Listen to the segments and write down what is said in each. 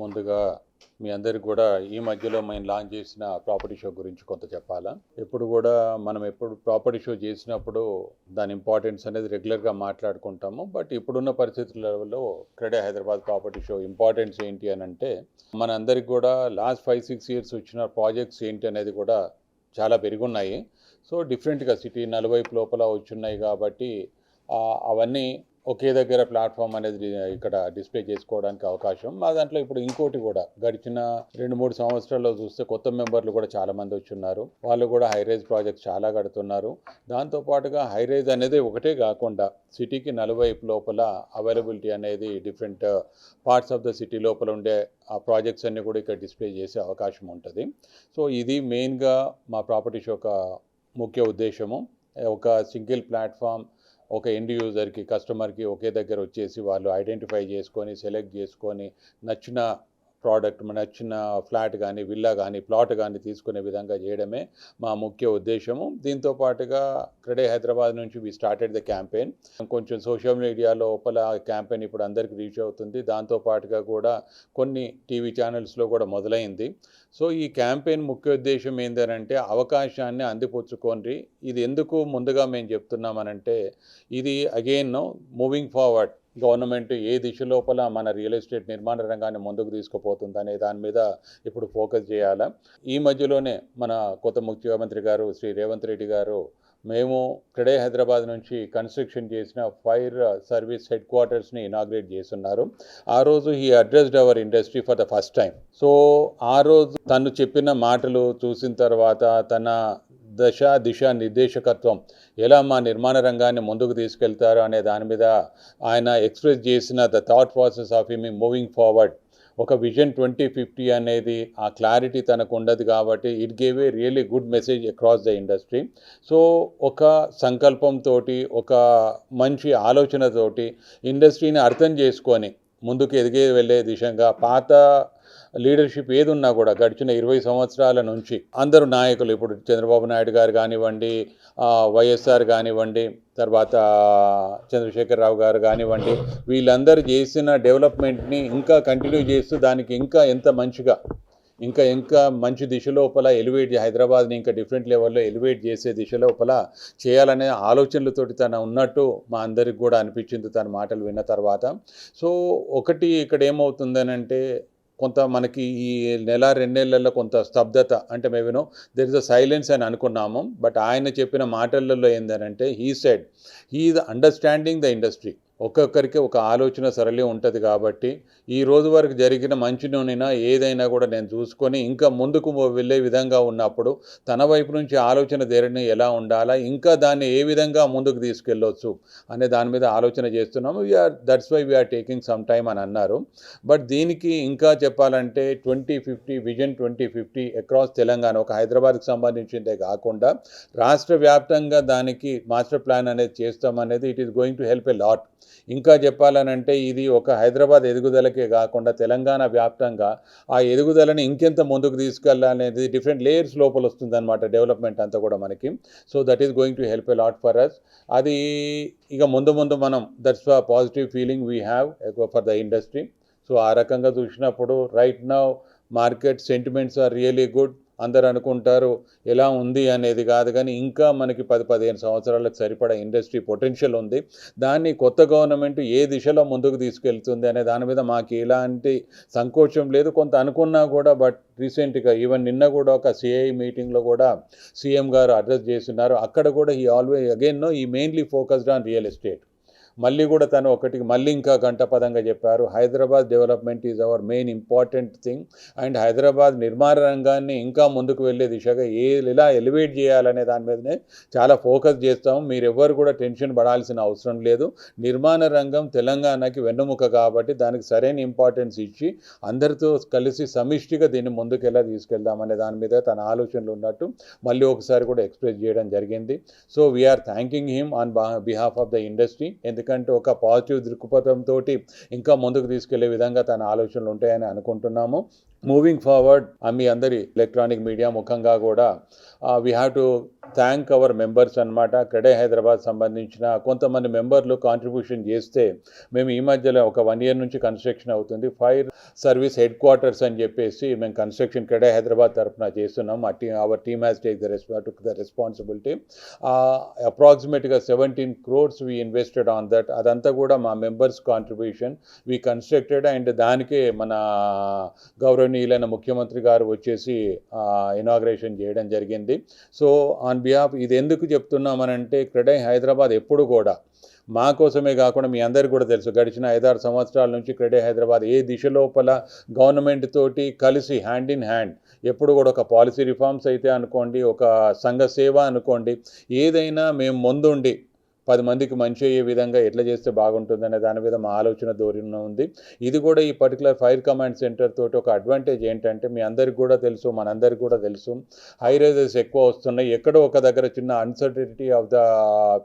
ముందుగా మీ అందరికి కూడా ఈ మధ్యలో మేము లాంచ్ చేసిన ప్రాపర్టీ షో గురించి కొంత చెప్పాలా? ఎప్పుడు కూడా మనం ఎప్పుడు ప్రాపర్టీ షో చేసినప్పుడు దాని ఇంపార్టెన్స్ అనేది రెగ్యులర్గా మాట్లాడుకుంటాము. బట్ ఇప్పుడున్న పరిస్థితులలో CREDAI Hyderabad property show importance ఏంటి అని అంటే మనందరికి కూడా లాస్ట్ ఫైవ్ సిక్స్ ఇయర్స్ వచ్చిన ప్రాజెక్ట్స్ ఏంటి అనేది కూడా చాలా పెరుగున్నాయి. సో డిఫరెంట్గా సిటీ నలువైపు లోపల వచ్చున్నాయి కాబట్టి అవన్నీ ఒకే దగ్గర ప్లాట్ఫామ్ అనేది ఇక్కడ డిస్ప్లే చేసుకోవడానికి అవకాశం. మా దాంట్లో ఇప్పుడు ఇంకోటి కూడా గడిచిన రెండు మూడు సంవత్సరాల్లో చూస్తే కొత్త మెంబర్లు కూడా చాలా మంది వచ్చున్నారు. వాళ్ళు కూడా హైరేజ్ ప్రాజెక్ట్స్ చాలా కడుతున్నారు. దాంతోపాటుగా హైరేజ్ అనేది ఒకటే కాకుండా సిటీకి నలువైపు లోపల అవైలబిలిటీ అనేది different parts of the city లోపల ఉండే ఆ ప్రాజెక్ట్స్ అన్నీ కూడా ఇక్కడ డిస్ప్లే చేసే అవకాశం ఉంటుంది. సో ఇది మెయిన్గా మా ప్రాపర్టీ షో ఒక ముఖ్య ఉద్దేశము. ఒక సింగిల్ ప్లాట్ఫామ్ ఒక ఎండ్ యూజర్కి కస్టమర్కి ఒకే దగ్గర వచ్చేసి వాళ్ళు ఐడెంటిఫై చేసుకొని సెలెక్ట్ చేసుకొని నచ్చిన ప్రోడక్ట్ మన చిన్న ఫ్లాట్ కానీ విల్లా కానీ ప్లాట్ కానీ తీసుకునే విధంగా చేయడమే మా ముఖ్య ఉద్దేశము. దీంతో పాటుగా క్రెడే హైదరాబాద్ నుంచి వి స్టార్టెడ్ ద క్యాంపెయిన్ కొంచెం సోషల్ మీడియా లోపల క్యాంపెయిన్ ఇప్పుడు అందరికీ రీచ్ అవుతుంది. దాంతోపాటుగా కూడా కొన్ని టీవీ ఛానల్స్లో కూడా మొదలైంది. సో ఈ క్యాంపెయిన్ ముఖ్య ఉద్దేశం ఏంటంటే అవకాశాన్ని అందిపుచ్చుకోండి. ఇది ఎందుకు ముందుగా మేము చెప్తున్నామనంటే ఇది అగైన్ మూవింగ్ ఫార్వర్డ్ గవర్నమెంట్ ఏ దిశ లోపల మన రియల్ ఎస్టేట్ నిర్మాణ రంగాన్ని ముందుకు తీసుకుపోతుంది అనే దాని మీద ఇప్పుడు ఫోకస్ చేయాలా? ఈ మధ్యలోనే మన కొత్త ముఖ్యమంత్రి గారు శ్రీ రేవంత్ రెడ్డి గారు మేము క్రెడే హైదరాబాద్ నుంచి కన్స్ట్రక్షన్ చేసిన ఫైర్ సర్వీస్ హెడ్ క్వార్టర్స్ని ఇనాగ్రేట్ చేస్తున్నారు. ఆ రోజు he addressed our industry for the first time. So ఆ రోజు తను చెప్పిన మాటలు చూసిన తర్వాత తన దశ దిశ నిర్దేశకత్వం ఎలా మా నిర్మాణ రంగాన్ని ముందుకు తీసుకెళ్తారు అనే దాని మీద ఆయన ఎక్స్ప్రెస్ చేసిన the thought process of him moving forward. ఒక విజన్ ట్వంటీ ఫిఫ్టీ అనేది ఆ క్లారిటీ తనకు ఉండదు కాబట్టి it gave a really good message across the industry. So ఒక సంకల్పంతో ఒక మంచి ఆలోచనతోటి ఇండస్ట్రీని అర్థం చేసుకొని ముందుకు ఎదిగే వెళ్ళే దిశగా పాత లీడర్షిప్ ఏదున్నా కూడా గడిచిన ఇరవై సంవత్సరాల నుంచి అందరు నాయకులు ఇప్పుడు చంద్రబాబు నాయుడు గారు కానివ్వండి వైఎస్ఆర్ కానివ్వండి తర్వాత చంద్రశేఖరరావు గారు కానివ్వండి వీళ్ళందరూ చేసిన డెవలప్మెంట్ని ఇంకా కంటిన్యూ చేస్తూ దానికి ఇంకా ఎంత మంచిగా ఇంకా ఇంకా మంచి దిశ లోపల ఎలివేట్ హైదరాబాద్ని ఇంకా డిఫరెంట్ లెవెల్లో ఎలివేట్ చేసే దిశ లోపల చేయాలనే ఆలోచనలతోటి తన ఉన్నట్టు మా అందరికి కూడా అనిపించింది తన మాటలు విన్న తర్వాత. సో ఒకటి ఇక్కడ ఏమవుతుందనంటే కొంత మనకి ఈ నెల రెండు కొంత స్తబ్దత అంటే మేమేనో దెర్ ఇస్ అ సైలెన్స్ అని అనుకున్నాము. బట్ ఆయన చెప్పిన మాటలలో ఏంటంటే he said he the understanding the industry ఒక్కొక్కరికి ఒక ఆలోచన సరళి ఉంటుంది కాబట్టి ఈ రోజు వరకు జరిగిన మంచి ఏదైనా కూడా నేను చూసుకొని ఇంకా ముందుకు వెళ్ళే విధంగా ఉన్నప్పుడు తన వైపు నుంచి ఆలోచన ధోరణి ఎలా ఉండాలా ఇంకా దాన్ని ఏ విధంగా ముందుకు తీసుకెళ్ళొచ్చు అనే దాని మీద ఆలోచన చేస్తున్నాము. We're that's why we're taking some time అని అన్నారు. బట్ దీనికి ఇంకా చెప్పాలంటే twenty fifty vision twenty fifty across Telangana ఒక హైదరాబాద్కి సంబంధించిందే కాకుండా రాష్ట్ర వ్యాప్తంగా దానికి మాస్టర్ ప్లాన్ అనేది చేస్తామనేది it is going to help a lot ఇంకా చెప్పాలనంటే ఇది ఒక హైదరాబాద్ ఎదుగుదలకే కాకుండా తెలంగాణ వ్యాప్తంగా ఆ ఎదుగుదలని ఇంకెంత ముందుకు తీసుకెళ్ళాలనేది డిఫరెంట్ లేయర్స్ లోపల వస్తుందన్నమాట డెవలప్మెంట్ అంతా కూడా మనకి. So that is going to help a lot for us అది ఇక ముందు ముందు మనం that's a positive feeling we have for the industry so ఆ రకంగా చూసినప్పుడు right now market sentiments are really good అందరు అనుకుంటారు ఎలా ఉంది అనేది కాదు. కానీ ఇంకా మనకి పది పదిహేను సంవత్సరాలకు సరిపడా ఇండస్ట్రీ పొటెన్షియల్ ఉంది. దాన్ని కొత్త గవర్నమెంట్ ఏ దిశలో ముందుకు తీసుకెళ్తుంది అనే దాని మీద మాకు ఎలాంటి సంకోచం లేదు. కొంత అనుకున్నా కూడా బట్ రీసెంట్గా ఈవెన్ నిన్న కూడా ఒక సిఐ మీటింగ్లో కూడా సీఎం గారు అడ్రస్ చేస్తున్నారు. అక్కడ కూడా he always again he mainly focused on real estate. మళ్ళీ కూడా తను ఒకటికి మళ్ళీ ఇంకా గంటపదంగా చెప్పారు Hyderabad development is our main important thing and Hyderabad నిర్మాణ రంగాన్ని ఇంకా ముందుకు వెళ్ళే దిశగా ఏ ఇలా ఎలివేట్ చేయాలనే దాని మీదనే చాలా ఫోకస్ చేస్తాము మీరు ఎవ్వరు కూడా టెన్షన్ పడాల్సిన అవసరం లేదు. నిర్మాణ రంగం తెలంగాణకి వెన్నుముక కాబట్టి దానికి సరైన ఇంపార్టెన్స్ ఇచ్చి అందరితో కలిసి సమిష్టిగా దీన్ని ముందుకు ఎలా తీసుకెళ్దామనే దాని మీద తన ఆలోచనలు ఉన్నట్టు మళ్ళీ ఒకసారి కూడా ఎక్స్ప్రెస్ చేయడం జరిగింది. So we're thanking him on behalf of the industry ఎందుకంటే ఒక పాజిటివ్ దృక్పథంతో ఇంకా ముందుకు తీసుకెళ్ళే విధంగా తన ఆలోచనలు ఉంటాయని అనుకుంటున్నాము. మూవింగ్ ఫార్వర్డ్ మీ అందరి ఎలక్ట్రానిక్ మీడియా ముఖంగా కూడా we have to thank our members అనమాట క్రెడే హైదరాబాద్ సంబంధించిన కొంతమంది మెంబర్లు కాంట్రిబ్యూషన్ చేస్తే మేము ఈ మధ్యలో ఒక వన్ ఇయర్ నుంచి కన్స్ట్రక్షన్ అవుతుంది. ఫైర్ సర్వీస్ హెడ్ క్వార్టర్స్ అని చెప్పేసి మేము కన్స్ట్రక్షన్ క్రెడే హైదరాబాద్ తరఫున చేస్తున్నాం. ఆ tea our team has take the రెస్పా took the responsibility అప్రాక్సిమేట్గా seventeen crores we invested on that అదంతా కూడా మా members contribution we constructed and దానికే మన గౌరవనీయులైన ముఖ్యమంత్రి గారు వచ్చేసి ఇనాగ్రేషన్ చేయడం జరిగింది. సో ఆన్ బిహాఫ్ ఇది ఎందుకు చెప్తున్నామనంటే క్రెడై హైదరాబాద్ ఎప్పుడు కూడా మా కోసమే కాకుండా మీ అందరికీ కూడా తెలుసు గడిచిన ఐదారు సంవత్సరాల నుంచి క్రెడే హైదరాబాద్ ఏ దిశ లోపల గవర్నమెంట్ తోటి కలిసి హ్యాండ్ ఇన్ హ్యాండ్ ఎప్పుడు కూడా ఒక పాలసీ రిఫార్మ్స్ అయితే అనుకోండి ఒక సంఘ సేవ అనుకోండి ఏదైనా మేము ముందుండి పది మందికి మంచి అయ్యే విధంగా ఎట్లా చేస్తే బాగుంటుందనే దాని మీద మా ఆలోచన ధోరణి ఉంది. ఇది కూడా ఈ పర్టికులర్ ఫైర్ కమాండ్ సెంటర్ తోటి ఒక అడ్వాంటేజ్ ఏంటంటే మీ అందరికి కూడా తెలుసు మనందరికి కూడా తెలుసు. హై రైజెస్ ఎక్కువ వస్తున్నాయి. ఎక్కడో ఒక దగ్గర చిన్న అన్సర్టినిటీ ఆఫ్ ద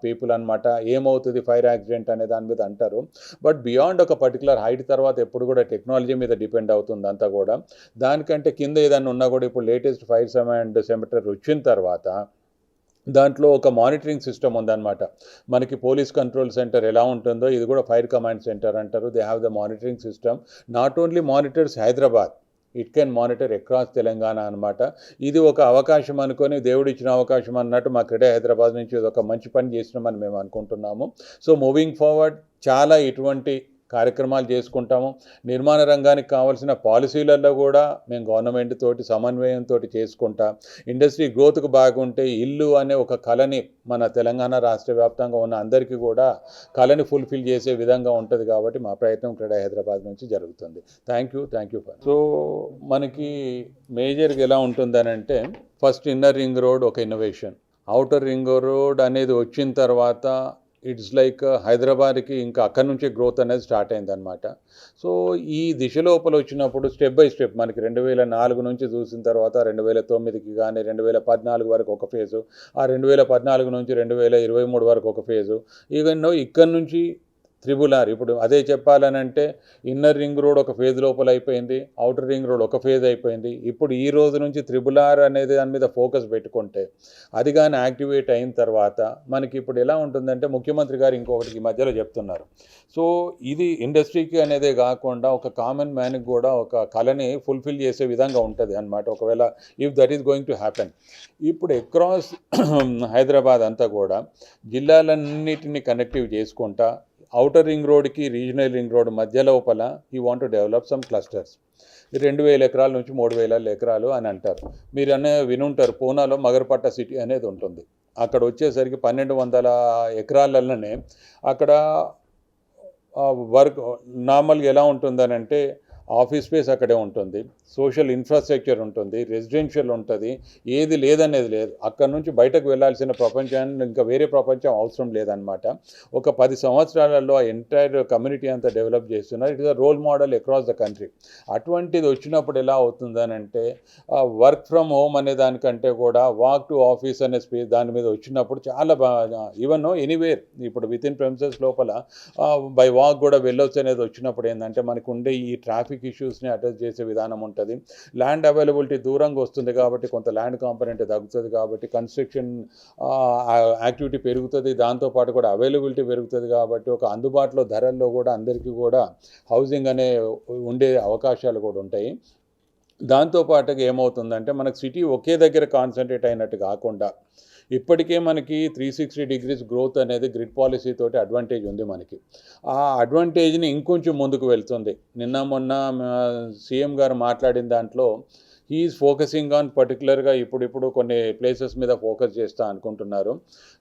పీపుల్ అనమాట ఏమవుతుంది ఫైర్ యాక్సిడెంట్ అనే దాని మీద అంటారు. బట్ బియాండ్ ఒక పర్టికులర్ హైట్ తర్వాత ఎప్పుడు కూడా టెక్నాలజీ మీద డిపెండ్ అవుతుంది అంతా కూడా. దానికంటే కింద ఏదైనా ఉన్నా కూడా ఇప్పుడు లేటెస్ట్ ఫైర్ కమాండ్ సెంటర్ వచ్చిన తర్వాత దాంట్లో ఒక మానిటరింగ్ సిస్టమ్ ఉందన్నమాట. మనకి పోలీస్ కంట్రోల్ సెంటర్ ఎలా ఉంటుందో ఇది కూడా ఫైర్ కమాండ్ సెంటర్ అంటారు. They have the monitoring system. Not only monitors Hyderabad it can monitor across Telangana అనమాట ఇది ఒక అవకాశం అనుకొని దేవుడు ఇచ్చిన అవకాశం అన్నట్టు మా క్రీడా హైదరాబాద్ నుంచి ఇది ఒక మంచి పని చేసినామని మేము అనుకుంటున్నాము. సో మూవింగ్ ఫార్వర్డ్ చాలా ఇటువంటి కార్యక్రమాలు చేసుకుంటాము. నిర్మాణ రంగానికి కావాల్సిన పాలసీలలో కూడా మేము గవర్నమెంట్ తోటి సమన్వయంతో చేసుకుంటాం. ఇండస్ట్రీ గ్రోత్కు బాగుంటే ఇల్లు అనే ఒక కళని మన తెలంగాణ రాష్ట్ర వ్యాప్తంగా ఉన్న అందరికీ కూడా కళని ఫుల్ఫిల్ చేసే విధంగా ఉంటుంది కాబట్టి మా ప్రయత్నం ఇక్కడ హైదరాబాద్ నుంచి జరుగుతుంది. Thank you thank you so మనకి మేజర్గా ఎలా ఉంటుందని అంటే ఫస్ట్ ఇన్నర్ రింగ్ రోడ్ ఒక ఇన్నోవేషన్ అవుటర్ రింగ్ రోడ్ అనేది వచ్చిన తర్వాత ఇట్స్ లైక్ uh, హైదరాబాద్కి ఇంకా అక్కడి నుంచే గ్రోత్ అనేది స్టార్ట్ అయిందనమాట సో ఈ దిశ లోపల వచ్చినప్పుడు స్టెప్ బై స్టెప్ మనకి రెండు వేల నాలుగు నుంచి చూసిన తర్వాత రెండు వేల తొమ్మిదికి కానీ రెండు వేల పద్నాలుగు వరకు ఒక ఫేజు ఆ రెండు వేల పద్నాలుగు నుంచి రెండు వేల ఇరవై మూడు వరకు ఒక ఫేజు ఈవెన్ uh, ఇక్కడి నుంచి త్రిబుల్ ఆర్ ఇప్పుడు అదే చెప్పాలనంటే ఇన్నర్ రింగ్ రోడ్ ఒక ఫేజ్ లోపల అయిపోయింది అవుటర్ రింగ్ రోడ్ ఒక ఫేజ్ అయిపోయింది. ఇప్పుడు ఈ రోజు నుంచి త్రిబుల్ ఆర్ అనేది దాని మీద ఫోకస్ పెట్టుకుంటే అది కానీ యాక్టివేట్ అయిన తర్వాత మనకి ఇప్పుడు ఎలా ఉంటుందంటే ముఖ్యమంత్రి గారు ఇంకొకటి ఈ మధ్యలో చెప్తున్నారు. సో ఇది ఇండస్ట్రీకి అనేదే కాకుండా ఒక కామన్ మ్యాన్కి కూడా ఒక కళని ఫుల్ఫిల్ చేసే విధంగా ఉంటుంది అనమాట ఒకవేళ if that is going to happen ఇప్పుడు అక్రాస్ హైదరాబాద్ అంతా కూడా జిల్లాలన్నిటిని కనెక్టివ్ చేసుకుంటా ఔటర్ రింగ్ రోడ్కి రీజనల్ రింగ్ రోడ్ మధ్య లోపల he want to develop some clusters రెండు వేల ఎకరాల నుంచి మూడు వేల ఎకరాలు అని అంటారు. మీరు అనే వినుంటారు పూనాలో మగరపట్ట సిటీ అనేది ఉంటుంది. అక్కడ వచ్చేసరికి పన్నెండు వందల ఎకరాలలోనే అక్కడ వర్క్ నార్మల్గా ఎలా ఉంటుందని అంటే ఆఫీస్ స్పేస్ అక్కడే ఉంటుంది సోషల్ ఇన్ఫ్రాస్ట్రక్చర్ ఉంటుంది రెసిడెన్షియల్ ఉంటుంది ఏది లేదనేది లేదు. అక్కడ నుంచి బయటకు వెళ్ళాల్సిన ప్రపంచాన్ని ఇంకా వేరే ప్రపంచం అవసరం లేదనమాట ఒక పది సంవత్సరాలలో ఆ ఎంటైర్ కమ్యూనిటీ అంతా డెవలప్ చేస్తున్నారు. It is a role model across the country అటువంటిది వచ్చినప్పుడు ఎలా అవుతుందనంటే వర్క్ ఫ్రమ్ హోమ్ అనే దానికంటే కూడా వాక్ టు ఆఫీస్ అనే స్పేస్ దాని మీద వచ్చినప్పుడు చాలా బాగా ఈవెన్ ఎనీవేర్ ఇప్పుడు విత్ ఇన్ ప్రెమిసెస్ లోపల బై వాక్ కూడా వెళ్ళొచ్చు అనేది వచ్చినప్పుడు ఏంటంటే మనకు ఉండే ఈ ట్రాఫిక్ ఇష్యూస్ని అడ్రస్ చేసే విధానం ఉంటుంది. ల్యాండ్ అవైలబిలిటీ దూరంగా వస్తుంది కాబట్టి కొంత ల్యాండ్ కాంపనెంట్ తగ్గుతుంది కాబట్టి కన్స్ట్రక్షన్ యాక్టివిటీ పెరుగుతుంది. దాంతోపాటు కూడా అవైలబిలిటీ పెరుగుతుంది కాబట్టి ఒక అందుబాటులో ధరల్లో కూడా అందరికీ కూడా హౌసింగ్ అనే ఉండే అవకాశాలు కూడా ఉంటాయి. దాంతోపాటుగా ఏమవుతుందంటే మనకు సిటీ ఒకే దగ్గర కాన్సన్ట్రేట్ అయినట్టు కాకుండా ఇప్పటికే మనకి త్రీ సిక్స్టీ డిగ్రీస్ గ్రోత్ అనేది గ్రిడ్ పాలసీ తోటి అడ్వాంటేజ్ ఉంది మనకి. ఆ అడ్వాంటేజ్ని ఇంకొంచెం ముందుకు వెళ్తుంది. నిన్న మొన్న సీఎం గారు మాట్లాడిన దాంట్లో హీఈస్ ఫోకసింగ్ ఆన్ పర్టికులర్గా ఇప్పుడిప్పుడు కొన్ని ప్లేసెస్ మీద ఫోకస్ చేస్తా అనుకుంటున్నారు.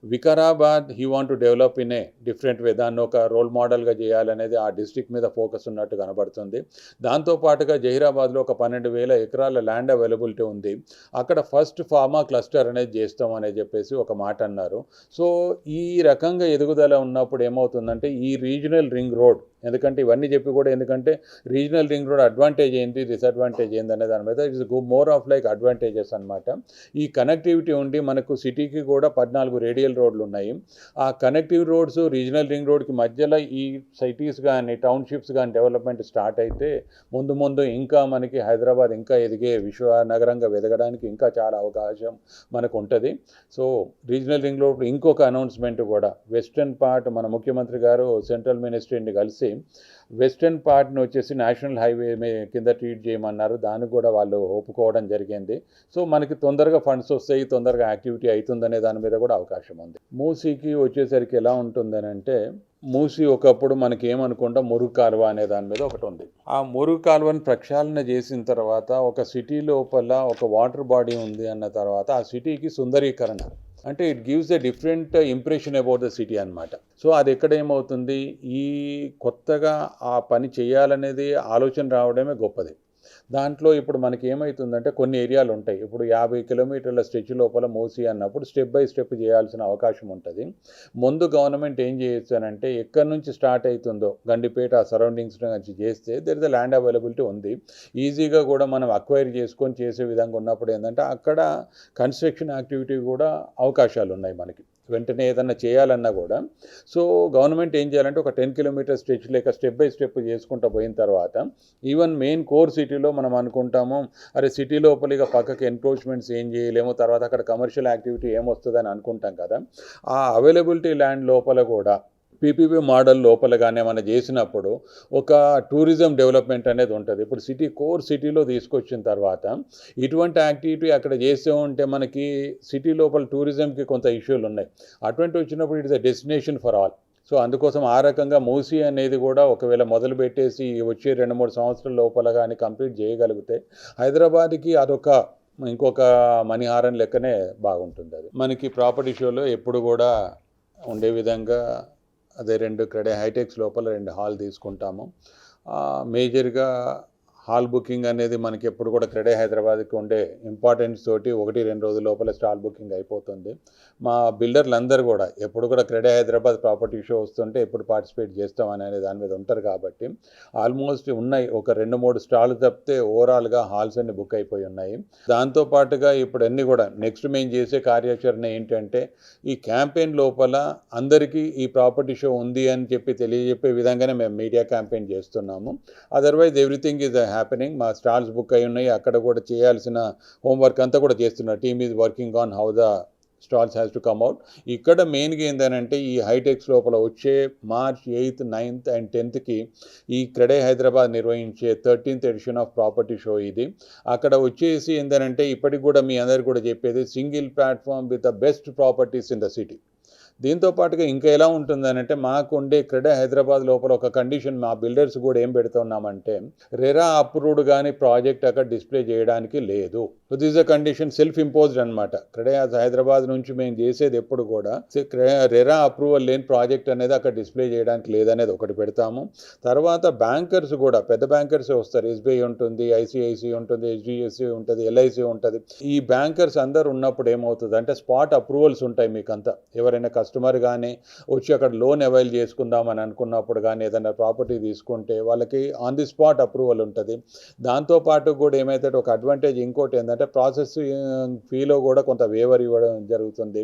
Vikarabad he want to develop in a different way దాన్ని ఒక రోల్ మోడల్గా చేయాలనేది ఆ డిస్టిక్ మీద ఫోకస్ ఉన్నట్టు కనబడుతుంది. దాంతోపాటుగా జహీరాబాద్లో ఒక పన్నెండు వేల ఎకరాల ల్యాండ్ అవైలబిలిటీ ఉంది. అక్కడ ఫస్ట్ ఫార్మా క్లస్టర్ అనేది చేస్తాం అనేది చెప్పేసి ఒక మాట అన్నారు. సో ఈ రకంగా ఎదుగుదల ఉన్నప్పుడు ఏమవుతుందంటే ఈ రీజనల్ రింగ్ రోడ్ ఎందుకంటే ఇవన్నీ చెప్పి కూడా ఎందుకంటే రీజనల్ రింగ్ రోడ్ అడ్వాంటేజ్ ఏంటి డిసడ్వాంటేజ్ ఏంది అనే దాని మీద it's more of like advantages అనమాట ఈ కనెక్టివిటీ ఉండి మనకు సిటీకి కూడా పద్నాలుగు రేడియల్ రోడ్లు ఉన్నాయి. ఆ కనెక్టివ్ రోడ్స్ రీజనల్ రింగ్ రోడ్కి మధ్యలో ఈ సిటీస్ కానీ టౌన్షిప్స్ కానీ డెవలప్మెంట్ స్టార్ట్ అయితే ముందు ముందు ఇంకా మనకి హైదరాబాద్ ఇంకా ఎదిగే విశ్వ నగరంగా ఎదగడానికి ఇంకా చాలా అవకాశం మనకు ఉంటుంది. సో రీజనల్ రింగ్ రోడ్ ఇంకొక అనౌన్స్మెంట్ కూడా వెస్ట్రన్ పార్ట్ మన ముఖ్యమంత్రి గారు సెంట్రల్ మినిస్ట్రీని కలిసి వెస్ట్రన్ పార్ట్ని వచ్చేసి నేషనల్ హైవే మీ- కింద ట్రీట్ చేయమన్నారు. దానికి కూడా వాళ్ళు ఒప్పుకోవడం జరిగింది. సో మనకి తొందరగా ఫండ్స్ వస్తాయి తొందరగా యాక్టివిటీ అవుతుందనే దాని మీద కూడా అవకాశం ఉంది. మూసీకి వచ్చేసరికి ఎలా ఉంటుందని అంటే మూసి ఒకప్పుడు మనకి ఏమనుకుంటాం మురుగు కాలువ అనే దాని మీద ఒకటి ఉంది. ఆ మురుగు కాలువని ప్రక్షాళన చేసిన తర్వాత ఒక సిటీ లోపల ఒక వాటర్ బాడీ ఉంది అన్న తర్వాత ఆ సిటీకి సుందరీకరణ. అంటే it gives a different impression about the city అన్నమాట. సో అది ఎక్కడ ఏమవుతుంది? ఈ కొత్తగా ఆ పని చేయాలనేది ఆలోచన రావడమే గొప్పది. దాంట్లో ఇప్పుడు మనకి ఏమవుతుందంటే కొన్ని ఏరియాలు ఉంటాయి ఇప్పుడు యాభై కిలోమీటర్ల స్ట్రెచ్ లోపల మోసి అన్నప్పుడు స్టెప్ బై స్టెప్ చేయాల్సిన అవకాశం ఉంటుంది. ముందు గవర్నమెంట్ ఏం చేయొచ్చు అంటే ఎక్కడి నుంచి స్టార్ట్ అవుతుందో గండిపేట సరౌండింగ్స్ నుంచి చేస్తే there is the land availability ఉంది. ఈజీగా కూడా మనం అక్వైర్ చేసుకొని చేసే విధంగా ఉన్నప్పుడు ఏంటంటే అక్కడ కన్స్ట్రక్షన్ యాక్టివిటీ కూడా అవకాశాలు ఉన్నాయి మనకి. వెంటనే ఏదన్నా చేయాలన్నా కూడా. సో గవర్నమెంట్ ఏం చేయాలంటే ఒక టెన్ కిలోమీటర్ స్ట్రెచ్ లేక స్టెప్ బై స్టెప్ చేసుకుంటూ పోయిన తర్వాత ఈవెన్ మెయిన్ కోర్ సిటీలో మనం అనుకుంటాము అరే సిటీ లోపల ఇక పక్కకి ఎన్క్రోచ్మెంట్స్ ఏం చేయలేము తర్వాత అక్కడ కమర్షియల్ యాక్టివిటీ ఏమొస్తుందని అనుకుంటాం కదా. ఆ అవైలబిలిటీ ల్యాండ్ లోపల కూడా పీపీపీ మోడల్ లోపల కానీ మనం చేసినప్పుడు ఒక టూరిజం డెవలప్మెంట్ అనేది ఉంటుంది. ఇప్పుడు సిటీ కోర్ సిటీలో తీసుకొచ్చిన తర్వాత ఇటువంటి యాక్టివిటీ అక్కడ చేస్తూ ఉంటే మనకి సిటీ లోపల టూరిజంకి కొంత ఇష్యూలు ఉన్నాయి. అటువంటి వచ్చినప్పుడు it is a destination for all. So అందుకోసం ఆ రకంగా మూసీ అనేది కూడా ఒకవేళ మొదలు పెట్టేసి వచ్చే రెండు మూడు సంవత్సరాల లోపల కానీ కంప్లీట్ చేయగలిగితే హైదరాబాద్కి అదొక ఇంకొక మణిహారం లెక్కనే బాగుంటుంది అది. మనకి ప్రాపర్టీ షోలో ఎప్పుడు కూడా ఉండే విధంగా అదే రెండు క్రెడే హైటెక్స్ లోపల రెండు హాల్ తీసుకుంటాము. మేజర్గా హాల్ బుకింగ్ అనేది మనకి ఎప్పుడు కూడా క్రెడే హైదరాబాద్కి ఉండే ఇంపార్టెన్స్ తోటి ఒకటి రెండు రోజుల లోపల స్టాల్ బుకింగ్ అయిపోతుంది. మా బిల్డర్లు కూడా ఎప్పుడు కూడా క్రెడే హైదరాబాద్ ప్రాపర్టీ షో వస్తుంటే ఎప్పుడు పార్టిసిపేట్ చేస్తాం అనే దాని మీద ఉంటారు కాబట్టి ఆల్మోస్ట్ ఉన్నాయి. ఒక రెండు మూడు స్టాల్ తప్పితే ఓవరాల్గా హాల్స్ అన్ని బుక్ అయిపోయి ఉన్నాయి. దాంతో పాటుగా ఇప్పుడు అన్నీ కూడా నెక్స్ట్ మేము చేసే కార్యాచరణ ఏంటంటే ఈ క్యాంపెయిన్ లోపల అందరికీ ఈ ప్రాపర్టీ షో ఉంది అని చెప్పి తెలియజెప్పే విధంగానే మేము మీడియా క్యాంపెయిన్ చేస్తున్నాము. అదర్వైజ్ ఎవ్రీథింగ్ ఈజ్ హ్యాపెనింగ్ మా స్టాల్స్ బుక్ అయి ఉన్నాయి. అక్కడ కూడా చేయాల్సిన హోంవర్క్ అంతా కూడా చేస్తున్నారు. Team is working on how the stalls has to come out ఇక్కడ మెయిన్గా ఏంటంటే ఈ హైటెక్స్ లోపల వచ్చే మార్చ్ ఎయిత్ నైన్త్ అండ్ టెన్త్కి ఈ క్రెడే హైదరాబాద్ నిర్వహించే thirteenth edition of property show ఇది. అక్కడ వచ్చేసి ఏంటంటే ఇప్పటికి కూడా మీ అందరికి కూడా చెప్పేది single platform with the best properties in the city దీంతో పాటుగా ఇంకా ఎలా ఉంటుందనంటే మాకు ఉండే క్రెడ హైదరాబాద్ లోపల ఒక కండిషన్ మా బిల్డర్స్ కూడా ఏం పెడుతున్నామంటే రెరా అప్రూవ్డ్ కానీ ప్రాజెక్ట్ అక్కడ డిస్ప్లే చేయడానికి లేదు. So this a condition self imposed అనమాట క్రెడ హైదరాబాద్ నుంచి మేము చేసేది ఎప్పుడు కూడా రెరా అప్రూవల్ లేని ప్రాజెక్ట్ అనేది అక్కడ డిస్ప్లే చేయడానికి లేదనేది ఒకటి పెడతాము. తర్వాత బ్యాంకర్స్ కూడా పెద్ద బ్యాంకర్స్ వస్తారు. ఎస్బీఐ ఉంటుంది ఐసిఐసిఐ ఉంటుంది హెచ్డిఎఫ్సి ఉంటుంది ఎల్ఐసి ఉంటుంది. ఈ బ్యాంకర్స్ అందరు ఉన్నప్పుడు ఏమవుతుంది అంటే స్పాట్ అప్రూవల్స్ ఉంటాయి మీకంతా. ఎవరైనా కస్టమర్ కానీ వచ్చి అక్కడ లోన్ అవైల్ చేసుకుందాం అని అనుకున్నప్పుడు కానీ ఏదైనా ప్రాపర్టీ తీసుకుంటే వాళ్ళకి ఆన్ ది స్పాట్ అప్రూవల్ ఉంటుంది. దాంతో పాటు కూడా ఏమైతే ఒక అడ్వాంటేజ్ ఇంకోటి ఏంటంటే ప్రాసెస్ ఫీలో కూడా కొంత వేవర్ ఇవ్వడం జరుగుతుంది.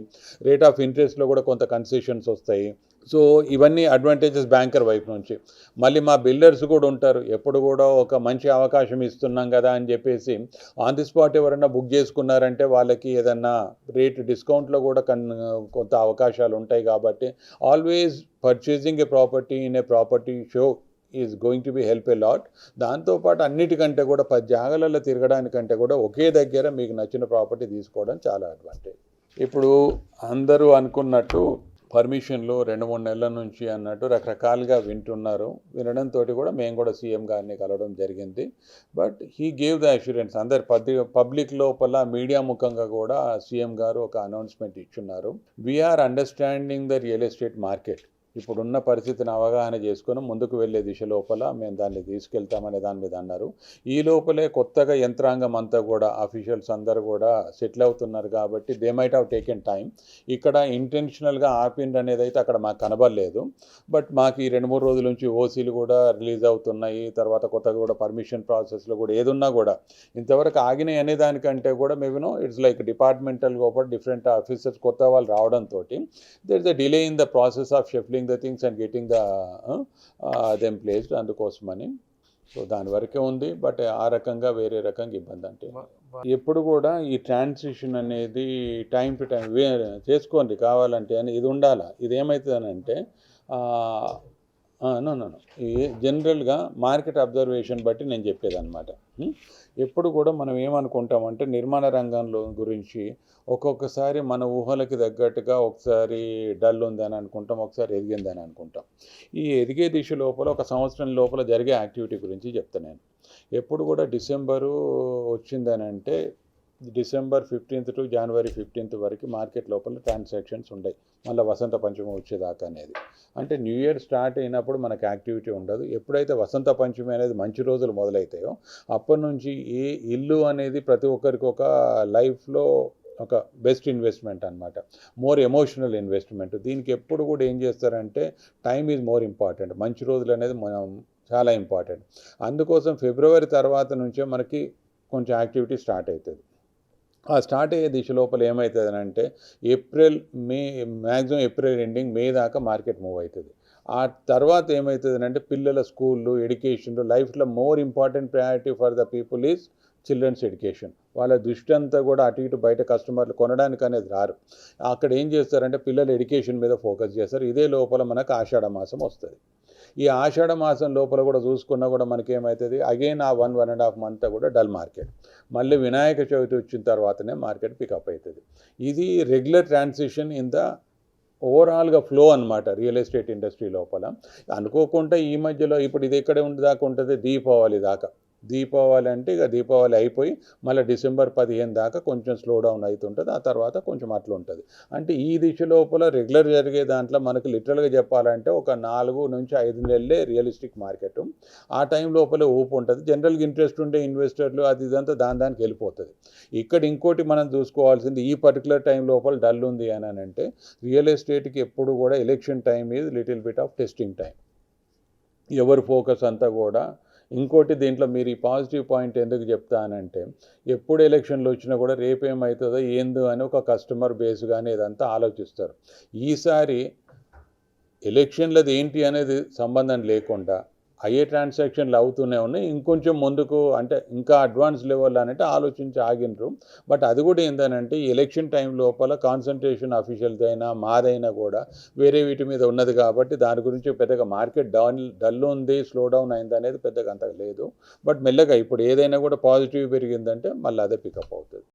రేట్ ఆఫ్ ఇంట్రెస్ట్లో కూడా కొంత కన్సెషన్స్ వస్తాయి. సో ఇవన్నీ అడ్వాంటేజెస్ బ్యాంకర్ వైపు నుంచి. మళ్ళీ మా బిల్డర్స్ కూడా ఉంటారు. ఎప్పుడు కూడా ఒక మంచి అవకాశం ఇస్తున్నాం కదా అని చెప్పేసి ఆన్ ది స్పాట్ ఎవరైనా బుక్ చేసుకున్నారంటే వాళ్ళకి ఏదన్నా రేట్ డిస్కౌంట్లో కూడా కన్ కొంత అవకాశాలు ఉంటాయి కాబట్టి always purchasing a property in a property show is going to be help a lot దాంతోపాటు అన్నిటికంటే కూడా పది జాగాలలో తిరగడానికంటే కూడా ఒకే దగ్గర మీకు నచ్చిన ప్రాపర్టీ తీసుకోవడం చాలా అడ్వాంటేజ్ ఇప్పుడు అందరూ అనుకున్నట్టు పర్మిషన్లు రెండు మూడు నెలల నుంచి అన్నట్టు రకరకాలుగా వింటున్నారు. వినడంతో కూడా మేము కూడా సీఎం గారిని కలవడం జరిగింది. But he gave the assurance అందరు పబ్లిక్ పబ్లిక్ లోపల మీడియా ముఖంగా కూడా సీఎం గారు ఒక అనౌన్స్మెంట్ ఇచ్చున్నారు. We're understanding the real estate market. ఇప్పుడున్న పరిస్థితిని అవగాహన చేసుకొని ముందుకు వెళ్ళే దిశ లోపల మేము దాన్ని తీసుకెళ్తామనే దాని మీద అన్నారు. ఈ లోపలే కొత్తగా యంత్రాంగం అంతా కూడా అఫీషియల్స్ అందరూ కూడా సెటిల్ అవుతున్నారు కాబట్టి they might have taken time ఇక్కడ ఇంటెన్షనల్గా ఆపిండ్ అనేది అయితే అక్కడ మాకు కనబడలేదు. బట్ మాకు ఈ రెండు మూడు రోజుల నుంచి ఓసీలు కూడా రిలీజ్ అవుతున్నాయి. తర్వాత కొత్తగా కూడా పర్మిషన్ ప్రాసెస్లో కూడా ఏదున్నా కూడా ఇంతవరకు ఆగినాయి అనే దానికంటే కూడా మేము ఇట్స్ లైక్ డిపార్ట్మెంటల్ కూడా డిఫరెంట్ ఆఫీసర్స్ కొత్త వాళ్ళు రావడంతో there is the delay in the process of shifting the things and getting the them placed అందుకోసమని. సో దాని వరకే ఉంది. బట్ ఆ రకంగా వేరే రకంగా ఇబ్బంది అంటే ఎప్పుడు కూడా ఈ ట్రాన్సిషన్ అనేది టైం టు టైం వే చేసుకోండి. కావాలంటే అని ఇది ఉండాలా? ఇది ఏమవుతుందనంటే నో ఈ జనరల్గా మార్కెట్ అబ్జర్వేషన్ బట్టి నేను చెప్పేదన్నమాట. ఎప్పుడు కూడా మనం ఏమనుకుంటామంటే నిర్మాణ రంగంలో గురించి ఒక్కొక్కసారి మన ఊహలకి తగ్గట్టుగా ఒకసారి డల్ ఉందని అనుకుంటాం ఒకసారి ఎదిగిందని అనుకుంటాం. ఈ ఎదిగే దిశ లోపల ఒక సంవత్సరం లోపల జరిగే యాక్టివిటీ గురించి చెప్తాను నేను. ఎప్పుడు కూడా డిసెంబరు వచ్చిందని అంటే December fifteenth to January fifteenth వరకు మార్కెట్ లోపల ట్రాన్సాక్షన్స్ ఉంటాయి మళ్ళీ వసంత పంచమి వచ్చేదాకా అనేది. అంటే న్యూ ఇయర్ స్టార్ట్ అయినప్పుడు మనకు యాక్టివిటీ ఉండదు. ఎప్పుడైతే వసంత పంచమి అనేది మంచి రోజులు మొదలవుతాయో అప్పటి నుంచి ఏ ఇల్లు అనేది ప్రతి ఒక్కరికి ఒక లైఫ్లో ఒక బెస్ట్ ఇన్వెస్ట్మెంట్ అనమాట మోర్ ఎమోషనల్ ఇన్వెస్ట్మెంట్. దీనికి ఎప్పుడు కూడా ఏం చేస్తారంటే టైం ఈజ్ మోర్ ఇంపార్టెంట్. మంచి రోజులు అనేది మనం చాలా ఇంపార్టెంట్. అందుకోసం ఫిబ్రవరి తర్వాత నుంచే మనకి కొంచెం యాక్టివిటీ స్టార్ట్ అవుతుంది ఆ స్టార్ట్ అయ్యే దిశ లోపల ఏమవుతుంది అంటే April May maximum April ending May దాకా మార్కెట్ మూవ్ అవుతుంది ఆ తర్వాత ఏమవుతుంది అంటే పిల్లల స్కూళ్ళు ఎడ్యుకేషన్ లైఫ్లో more important priority for the people is children's education. వాళ్ళ దృష్టి అంతా కూడా అటు ఇటు బయట కస్టమర్లు కొనడానికి అనేది రారు. అక్కడ ఏం చేస్తారంటే పిల్లల ఎడ్యుకేషన్ మీద ఫోకస్ చేస్తారు. ఇదే లోపల మనకు ఆషాఢ మాసం వస్తుంది. ఈ ఆషాఢ మాసం లోపల కూడా చూసుకున్నా కూడా మనకేమవుతుంది అగైన్ ఆ one one and half month కూడా డల్ మార్కెట్ మళ్ళీ వినాయక చవితి వచ్చిన తర్వాతనే మార్కెట్ పికప్ అవుతుంది ఇది రెగ్యులర్ ట్రాన్సిషన్ ఇన్ ద ఓవరాల్గా ఫ్లో అనమాట రియల్ ఎస్టేట్ ఇండస్ట్రీ లోపల. అనుకోకుండా ఈ మధ్యలో ఇప్పుడు ఇది ఎక్కడ ఉండి దాకా ఉంటుంది? దీపావళి దాకా. దీపావళి అంటే ఇక దీపావళి అయిపోయి మళ్ళీ డిసెంబర్ పదిహేను దాకా కొంచెం స్లో డౌన్ అవుతుంటుంది ఆ తర్వాత కొంచెం అట్లా ఉంటుంది. అంటే ఈ దిశ లోపల రెగ్యులర్ జరిగే దాంట్లో మనకు లిటరల్గా చెప్పాలంటే ఒక నాలుగు నుంచి ఐదు నెలలే రియలిస్టిక్ మార్కెట్ ఆ టైం లోపల ఊపు ఉంటుంది. జనరల్గా ఇంట్రెస్ట్ ఉండే ఇన్వెస్టర్లు అది ఇదంతా దాని దానికి వెళ్ళిపోతుంది. ఇక్కడ ఇంకోటి మనం చూసుకోవాల్సింది ఈ పర్టికులర్ టైం లోపల డల్ ఉంది అని అంటే రియల్ ఎస్టేట్కి ఎప్పుడు కూడా election time is little bit of testing time ఎవరి ఫోకస్ అంతా కూడా ఇంకోటి దీంట్లో మీరు ఈ పాజిటివ్ పాయింట్ ఎందుకు చెప్తానంటే ఎప్పుడు ఎలక్షన్లు వచ్చినా కూడా రేపేమవుతుందో ఏందో అని ఒక కస్టమర్ బేస్ కానీ ఇదంతా ఆలోచిస్తారు. ఈసారి ఎలక్షన్లది ఏంటి అనేది సంబంధం లేకుండా అయ్యే ట్రాన్సాక్షన్లు అవుతూనే ఉన్నాయి. ఇంకొంచెం ముందుకు అంటే ఇంకా అడ్వాన్స్ లెవెల్ అనేది ఆలోచించి ఆగినరు బట్ అది కూడా ఏంటంటే ఎలక్షన్ టైం లోపల కాన్సన్ట్రేషన్ అఫీషియల్ది అయినా మాదైనా కూడా వేరే వీటి మీద ఉన్నది కాబట్టి దాని గురించి పెద్దగా మార్కెట్ డౌన్ డల్ ఉంది స్లో డౌన్ అయింది అనేది పెద్దగా అంత లేదు. బట్ మెల్లగా ఇప్పుడు ఏదైనా కూడా పాజిటివ్ పెరిగిందంటే మళ్ళీ అదే పికప్ అవుతుంది.